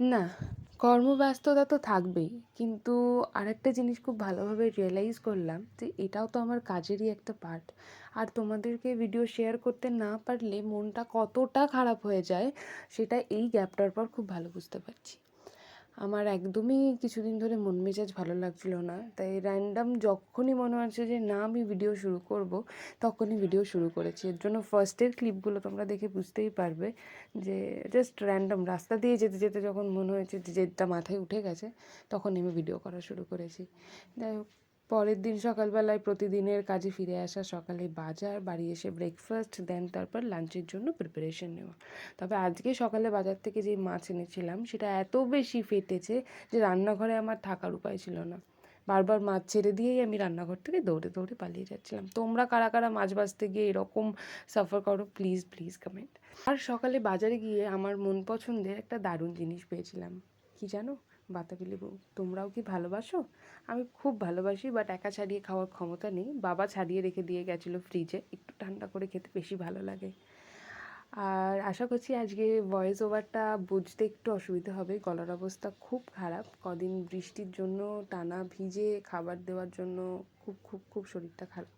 না, কর্মব্যস্ততা তো থাকবেই। কিন্তু আরেকটা জিনিস খুব ভালোভাবে রিয়েলাইজ করলাম যে এটাও তো আমার কাজেরই একটা পার্ট আর তোমাদেরকে ভিডিও শেয়ার করতে না পারলে মনটা কতটা খারাপ হয়ে যায়, সেটা এই গ্যাপটার পর খুব ভালো বুঝতে পারছি। আমার একদমই কিছুদিন ধরে মন মেজাজ ভালো লাগছিল না। তাই র্যান্ডাম যখনই মনে হচ্ছে যে, না, আমি ভিডিও শুরু করব, তখনই ভিডিও শুরু করেছি। এর জন্য ফার্স্টের ক্লিপগুলো তোমরা দেখে বুঝতেই পারবে যে জাস্ট র্যান্ডাম রাস্তা দিয়ে যেতে যেতে যখন মনে হয়েছে যে, যেটা মাথায় উঠে গেছে তখন আমি ভিডিও করা শুরু করেছি। যাই হোক। পরের দিন সকালবেলায় প্রতিদিনের কাজে ফিরে আসা সকালে বাজার, বাড়ি এসে ব্রেকফাস্ট দেন তারপর লাঞ্চের জন্য প্রিপারেশন নেওয়া। তবে আজকে সকালে বাজার থেকে যে মাছ এনেছিলাম, সেটা এত বেশি ফেটেছে যে রান্নাঘরে আমার থাকার উপায় ছিল না। বারবার মাছ ছেড়ে দিয়েই আমি রান্নাঘর থেকে দৌড়ে দৌড়ে পালিয়ে যাচ্ছিলাম। তোমরা কারা কারা মাছ বাছতে গিয়ে এরকম সাফার করো প্লিজ প্লিজ কমেন্ট আর সকালে বাজারে গিয়ে আমার মন পছন্দের একটা দারুণ জিনিস পেয়েছিলাম। কি জানো? বাতাবি লেবু তোমরাও কি ভালোবাসো? আমি খুব ভালোবাসি বাট একা ছাড়িয়ে খাওয়ার ক্ষমতা নেই। বাবা ছাড়িয়ে রেখে দিয়ে গেছিল ফ্রিজে একটু ঠান্ডা করে খেতে বেশি ভালো লাগে। আর আশা করছি আজকে ভয়েস ওভারটা বুঝতে একটু অসুবিধা হবে। গলার অবস্থা খুব খারাপ। কদিন বৃষ্টির জন্য টানা ভিজে খাবার দেওয়ার জন্য খুব খুব খুব শরীরটা খারাপ।